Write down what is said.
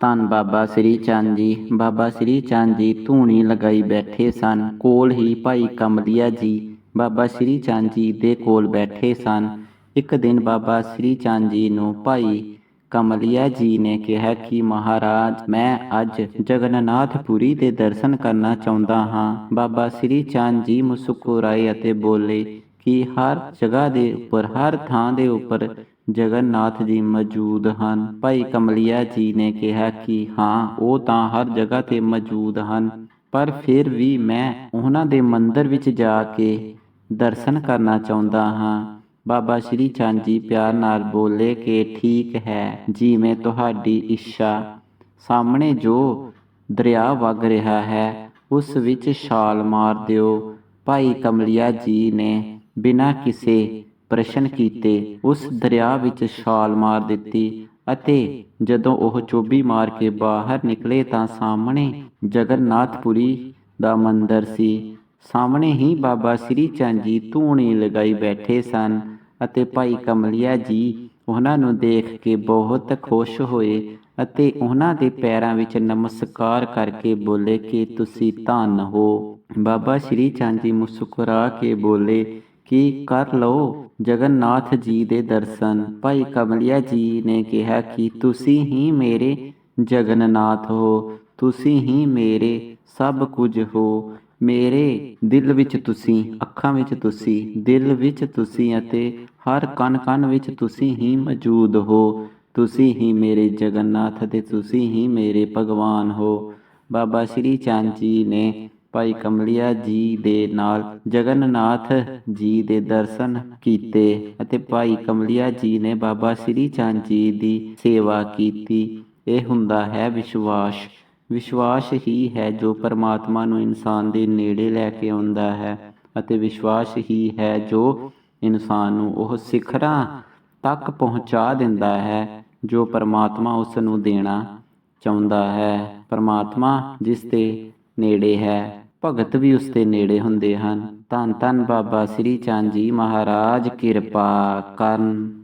ਧੰਨ ਬਾਬਾ ਸ੍ਰੀ ਚੰਦ ਜੀ। ਬਾਬਾ ਸ੍ਰੀ ਚੰਦ ਜੀ ਧੂਣੀ ਲਗਾਈ ਬੈਠੇ ਸਨ। ਕੋਲ ਹੀ ਭਾਈ ਕਮਲੀਆ ਜੀ, ਬਾਬਾ ਸ੍ਰੀ ਚੰਦ ਜੀ ਦੇ ਕੋਲ ਬੈਠੇ ਸਨ। ਇੱਕ ਦਿਨ ਬਾਬਾ ਸ੍ਰੀ ਚੰਦ ਜੀ ਨੂੰ ਭਾਈ ਕਮਲੀਆ ਜੀ ਨੇ ਕਿਹਾ ਕਿ ਮਹਾਰਾਜ, ਮੈਂ ਅੱਜ ਜਗਨਨਾਥਪੁਰੀ ਦੇ ਦਰਸ਼ਨ ਕਰਨਾ ਚਾਹੁੰਦਾ ਹਾਂ। ਬਾਬਾ ਸ੍ਰੀ ਚੰਦ ਜੀ ਮੁਸਕਰਾਏ ਅਤੇ ਬੋਲੇ ਕਿ ਹਰ ਜਗ੍ਹਾ ਦੇ ਉੱਪਰ, ਹਰ ਥਾਂ ਦੇ ਉੱਪਰ ਜਗਨਨਾਥ ਜੀ ਮੌਜੂਦ ਹਨ। ਭਾਈ ਕਮਲਿਆ ਜੀ ਨੇ ਕਿਹਾ ਕਿ ਹਾਂ, ਉਹ ਤਾਂ ਹਰ ਜਗ੍ਹਾ ਤੇ ਮੌਜੂਦ ਹਨ। ਪਰ ਫਿਰ ਵੀ ਮੈਂ ਉਹਨਾਂ ਦੇ ਮੰਦਿਰ ਵਿੱਚ ਜਾ ਕੇ ਦਰਸ਼ਨ ਕਰਨਾ ਚਾਹੁੰਦਾ ਹਾਂ। ਬਾਬਾ ਸ਼੍ਰੀ ਚੰਦ ਜੀ ਪਿਆਰ ਨਾਲ ਬੋਲੇ ਕਿ ਠੀਕ ਹੈ, ਜਿਵੇਂ ਤੁਹਾਡੀ ਇੱਛਾ। ਸਾਹਮਣੇ ਜੋ ਦਰਿਆ ਵਗ ਰਿਹਾ ਹੈ, ਉਸ ਵਿੱਚ ਛਾਲ ਮਾਰ ਦਿਓ। ਭਾਈ ਕਮਲਿਆ ਜੀ ਨੇ ਬਿਨਾਂ ਕਿਸੇ ਪ੍ਰਸ਼ਨ ਕੀਤੇ ਉਸ ਦਰਿਆ ਵਿੱਚ ਛਾਲ ਮਾਰ ਦਿੱਤੀ ਅਤੇ ਜਦੋਂ ਉਹ ਚੋਬੀ ਮਾਰ ਕੇ ਬਾਹਰ ਨਿਕਲੇ ਤਾਂ ਸਾਹਮਣੇ ਜਗਨਨਾਥਪੁਰੀ ਦਾ ਮੰਦਿਰ ਸੀ। ਸਾਹਮਣੇ ਹੀ ਬਾਬਾ ਸ੍ਰੀ ਚੰਦ ਜੀ ਧੂਣੀ ਲਗਾਈ ਬੈਠੇ ਸਨ ਅਤੇ ਭਾਈ ਕਮਲਿਆ ਜੀ ਉਹਨਾਂ ਨੂੰ ਦੇਖ ਕੇ ਬਹੁਤ ਖੁਸ਼ ਹੋਏ ਅਤੇ ਉਹਨਾਂ ਦੇ ਪੈਰਾਂ ਵਿੱਚ ਨਮਸਕਾਰ ਕਰਕੇ ਬੋਲੇ ਕਿ ਤੁਸੀਂ ਧੰਨ ਹੋ। ਬਾਬਾ ਸ੍ਰੀ ਚੰਦ ਜੀ ਮੁਸਕਰਾ ਕੇ ਬੋਲੇ ਕਿ ਕਰ ਲਓ? ਜਗਨਨਾਥ ਜੀ ਦੇ ਦਰਸ਼ਨ। ਭਾਈ ਕਮਲਿਆ ਜੀ ਨੇ ਕਿਹਾ ਕਿ ਤੁਸੀਂ ਹੀ ਮੇਰੇ ਜਗਨਨਾਥ ਹੋ। ਤੁਸੀਂ ਹੀ ਮੇਰੇ ਸਭ ਕੁਝ ਹੋ। ਮੇਰੇ ਦਿਲ ਵਿੱਚ ਤੁਸੀਂ, ਅੱਖਾਂ ਵਿੱਚ ਤੁਸੀਂ, ਦਿਲ ਵਿੱਚ ਤੁਸੀਂ ਅਤੇ ਹਰ ਕਣ ਕਣ ਵਿੱਚ ਤੁਸੀਂ ਹੀ ਮੌਜੂਦ ਹੋ। ਤੁਸੀਂ ਹੀ ਮੇਰੇ ਜਗਨਨਾਥ ਅਤੇ ਤੁਸੀਂ ਹੀ ਮੇਰੇ ਭਗਵਾਨ ਹੋ। ਬਾਬਾ ਸ਼੍ਰੀ ਚੰਦ ਜੀ ਨੇ ਭਾਈ ਕਮਲਿਆ ਜੀ ਦੇ ਨਾਲ ਜਗਨਨਾਥ ਜੀ ਦੇ ਦਰਸ਼ਨ ਕੀਤੇ ਅਤੇ ਭਾਈ ਕਮਲਿਆ ਜੀ ਨੇ ਬਾਬਾ ਸ਼੍ਰੀ ਚੰਦ ਜੀ ਦੀ ਸੇਵਾ ਕੀਤੀ। ਇਹ ਹੁੰਦਾ ਹੈ ਵਿਸ਼ਵਾਸ। ਵਿਸ਼ਵਾਸ ਹੀ ਹੈ ਜੋ ਪਰਮਾਤਮਾ ਨੂੰ ਇਨਸਾਨ ਦੇ ਨੇੜੇ ਲੈ ਕੇ ਆਉਂਦਾ ਹੈ ਅਤੇ ਵਿਸ਼ਵਾਸ ਹੀ ਹੈ ਜੋ ਇਨਸਾਨ ਨੂੰ ਉਹ ਸਿਖਰਾਂ ਤੱਕ ਪਹੁੰਚਾ ਦਿੰਦਾ ਹੈ ਜੋ ਪਰਮਾਤਮਾ ਉਸ ਨੂੰ ਦੇਣਾ ਚਾਹੁੰਦਾ ਹੈ। ਪਰਮਾਤਮਾ ਜਿਸ ਦੇ ਨੇੜੇ ਹੈ। ਭਗਤ ਵੀ ਉਸ ਦੇ ਨੇੜੇ ਹੁੰਦੇ ਹਨ। ਧੰਨ ਧੰਨ ਬਾਬਾ ਸ੍ਰੀ ਚੰਦ ਜੀ ਮਹਾਰਾਜ, ਕਿਰਪਾ ਕਰਨ।